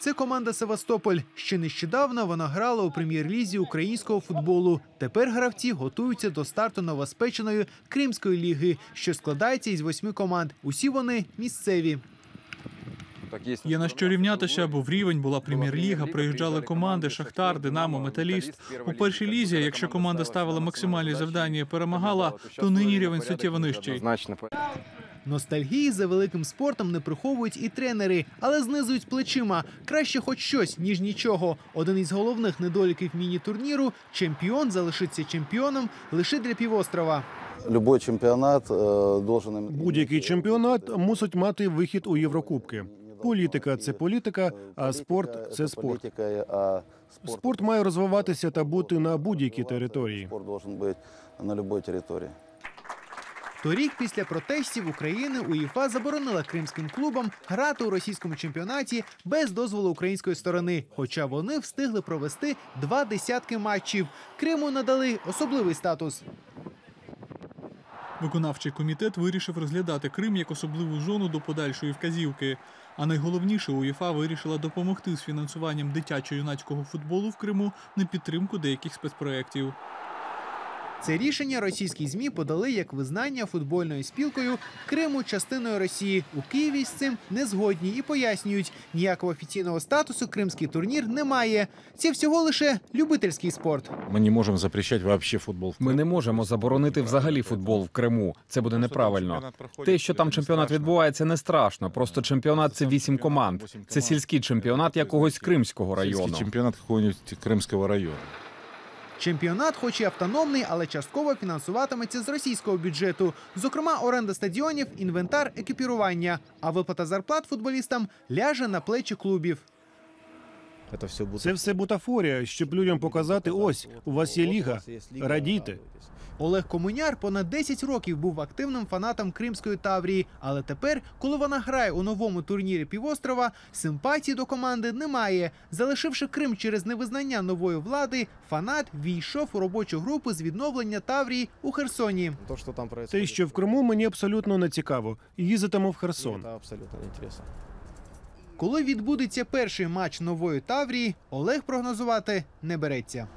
Це команда Севастополь. Ще нещодавно вона грала у прем'єр-лізі українського футболу. Тепер гравці готуються до старту новоспеченої Кримської ліги, що складається із восьми команд. Усі вони місцеві. Є на що рівнятися, бо в рівень була прем'єр-ліга, приїжджали команди Шахтар, Динамо, Металіст. У першій лізі, якщо команда ставила максимальні завдання і перемагала, то нині рівень суттєво нижчий. Ностальгії за великим спортом не приховують і тренери, але знизують плечима. Краще хоч щось, ніж нічого. Один із головних недоліків міні-турніру – чемпіон залишиться чемпіоном лише для півострова. Любой чемпіонат е, должен Будь-який чемпіонат мусить мати вихід у Єврокубки. Політика це політика, а спорт це спорт. Спорт, Спорт має розвиватися та бути на будь-якій території. спорт должен бути на будь-якій території. Торік після протестів України УЄФА заборонила кримським клубам грати у російському чемпіонаті без дозволу української сторони. Хоча вони встигли провести два десятки матчів. Криму надали особливий статус. Виконавчий комітет вирішив розглядати Крим як особливу зону до подальшої вказівки. А найголовніше УЄФА вирішила допомогти з фінансуванням дитячо-юнацького футболу в Криму на підтримку деяких спецпроєктів. Це рішення російські змі подали як визнання футбольною спілкою Криму частиною Росії. У Києві з цим не згодні і пояснюють, ніякого офіційного статусу кримський турнір не має. Це всього лише любительський спорт. Мы не можем запрещать вообще футбол. в Ми Крыму. не можемо заборонити взагалі футбол в Криму. Це буде неправильно. Те, що там чемпіонат відбувається, не страшно. Просто чемпіонат це вісім команд. Це сільський чемпіонат якогось кримського Сельский району. чемпионат какого-нибудь Крымского района. Чемпіонат, хоч і автономний, але частково фінансуватиметься з російського бюджету. Зокрема, оренда стадіонів, інвентар, екіпірування. А виплата зарплат футболістам ляже на плечі клубів. Це все бутафорія, щоб людям показати: ось у вас є ліга. Радійте. Олег Комуняр понад 10 років був активним фанатом Кримської Таврії, але тепер, коли вона грає у новому турнірі півострова, симпатії до команди немає. Залишивши Крим через невизнання нової влади, фанат війшов у робочу групу з відновлення Таврії у Херсоні. Те, що в Криму мені абсолютно не цікаво. Їздитиму в Херсон. Коли відбудеться перший матч нової Таврії, Олег прогнозувати не береться.